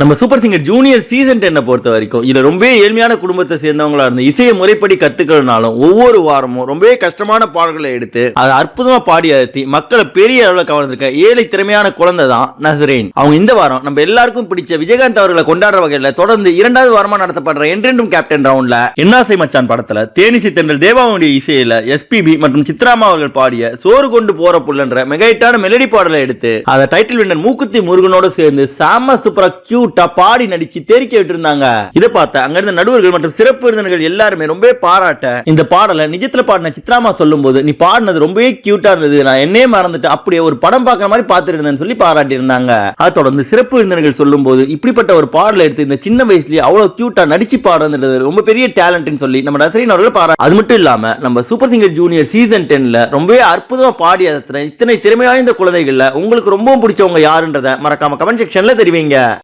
நம்ம super singer junior season டென்னை பொறுத்த வரைக்கும் இதுல ரொம்ப ஏழ்மையான குடும்பத்தை சேர்ந்தவங்களா இருந்த இசையை முறைப்படி கத்துக்கிறதுனாலும் ஒவ்வொரு வாரமும் ரொம்பவே கஷ்டமான பாடல்களை எடுத்து அதை அற்புதமா பாடி அழுத்தி மக்களை பெரிய அளவுல கவர்ந்திருக்க ஏழை திறமையான குழந்தை தான் நசரேன். அவங்க இந்த வாரம் நம்ம எல்லாருக்கும் பிடிச்ச விஜயகாந்த் அவர்களை கொண்டாடுற வகையில தொடர்ந்து இரண்டாவது வாரமா நடத்தப்படுற என்றென்றும் கேப்டன் ரவுண்ட்ல என்னாசை மச்சான் படத்துல தேனிசி தென்றல் தேவாவுடைய இசையில எஸ்பிபி மற்றும் சித்ராமா அவர்கள் பாடிய சோறு கொண்டு போற புல்லன்ற மெகைட்டான மெலடி பாடலை எடுத்து அதை டைட்டில் வின்னர் மூக்குத்தி முருகனோட சேர்ந்து சாம சூப்பரா கூட்டா பாடி நடிச்சு தெரிக்க விட்டுருந்தாங்க. இதை பார்த்த அங்க இருந்த நடுவர்கள் மற்றும் சிறப்பு விருந்தினர்கள் எல்லாருமே ரொம்ப பாராட்ட இந்த பாடலை நிஜத்துல பாடின சித்ராமா சொல்லும்போது நீ பாடினது ரொம்பவே கியூட்டா இருந்தது. நான் என்னே மறந்துட்டு அப்படியே ஒரு படம் பார்க்குற மாதிரி பார்த்துட்டு இருந்தேன்னு சொல்லி பாராட்டி இருந்தாங்க அதை தொடர்ந்து சிறப்பு விருந்தினர்கள் சொல்லும்போது இப்படிப்பட்ட ஒரு பாடலை எடுத்து இந்த சின்ன வயசுலயே அவ்வளவு கியூட்டா நடிச்சு பாடுறது ரொம்ப பெரிய டேலண்ட்னு சொல்லி நம்ம நசரின் அவர்கள் பாரா அது மட்டும் இல்லாம நம்ம சூப்பர் சிங்கர் ஜூனியர் சீசன் டென்ல ரொம்பவே அற்புதமா பாடி அதை இத்தனை திறமையான இந்த குழந்தைகள்ல உங்களுக்கு ரொம்பவும் பிடிச்சவங்க யாருன்றத மறக்காம கமெண்ட் செக்ஷன்ல தெரிவிங்க.